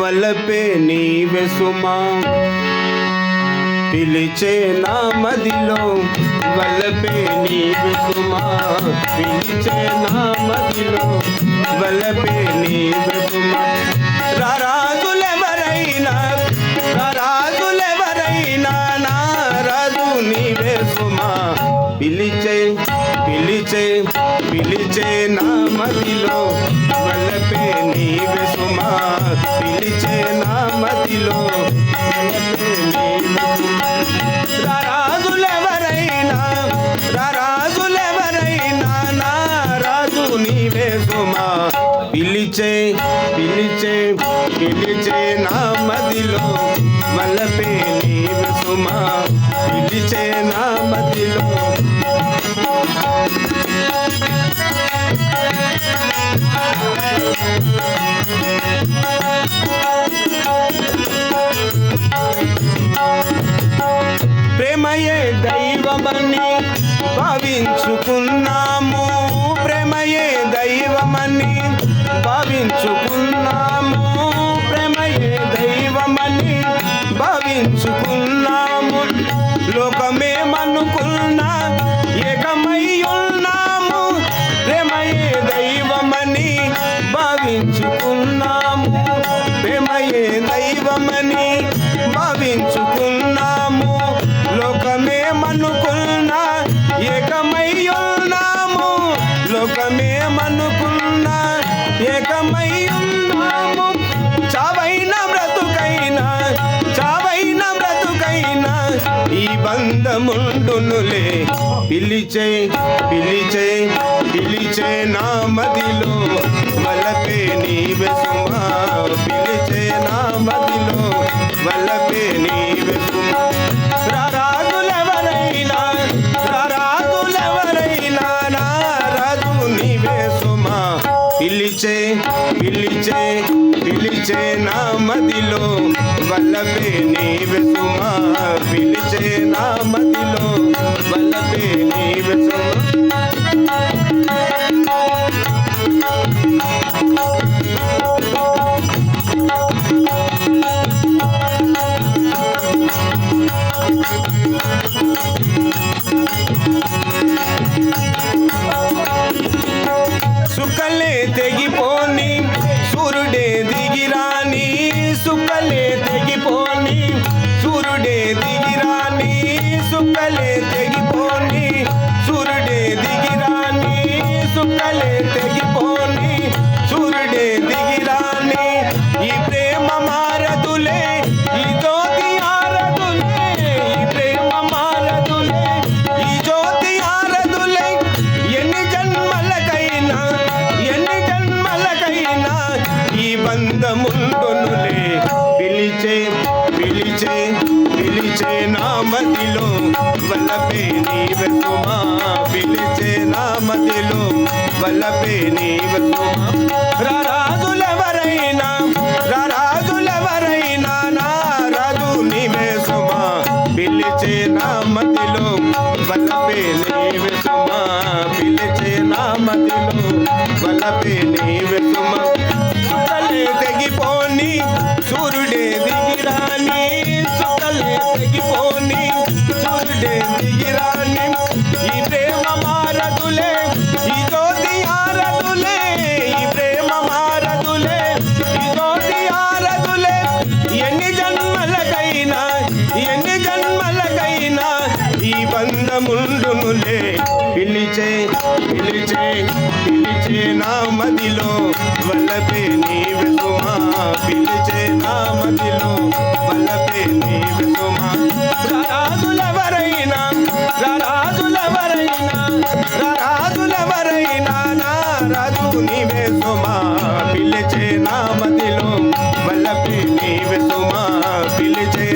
వలపే నీవే సుమా. పిలిచే నా మదిలో వలపే నీవే సుమా. పిలిచే నా మదిలో వలపే నీవే సుమా. రారాజులెవరైనా రారాజులెవరైనా నా రాజు నీవే సుమా. పిలిచే పిలిచే పిలిచే నా మదిలో పిలిచే పిలిచే పిలిచే నా మదిలో. వలపే నీవు సుమా పిలిచే నా మదిలో. ప్రేమయే దైవమని భావించుకున్నాము. లోకమేమనుకున్నా ఏకమై ఉన్నాము. ప్రేమయే దైవమని భావించుకున్నాము. ప్రేమయే దైవమని భావించుకున్నాము. లోకమేమనుకున్నా ఏకమై ఉన్నాము. లోకమేమనుకున్నా ఏకమై ఈ బంధముండునులే. పిలిచే పిలిచే పిలిచే నా మదిలో వలపే నీవే సుమా. పిలిచే నా మదిలో వలపే నీవే సుమా. రారాజులెవరైనా రారాజులెవరైనా నా రాజు నీవే సుమా. పిలిచే పిలిచే పిలిచే నా మదిలో వల్లపే నీవే సుమా. su calle. వల్లపే నీవే పిలిచే నా మదిలో వల్లపే నీవే సుమా రారాజులెవరైనా రారాజులెవరైనా నా నీవే సుమా పిలిచే నా మదిలో వల్లపే నీవే సుమా పిలిచే నా మదిలో వల్లపే నీవే సుమా సుకలే తెగిపోని సూర్యుడే దిగిరాని సుకలే తెగిపోని సూర్యుడే దిగి బంధముండునులే పిలిచే పిలిచే పిలిచే నా మదిలో వల్లపే నీ సుమా. పిలిచే నా మదిలో వల్లపే నీ సుమా. రాజులవరైనా రాజులవరైనా రాజులవరైనా నా రాజు నీవే సుమా. పిలిచే నా మదిలో వల్లపే నీవే సుమా. పిలిచే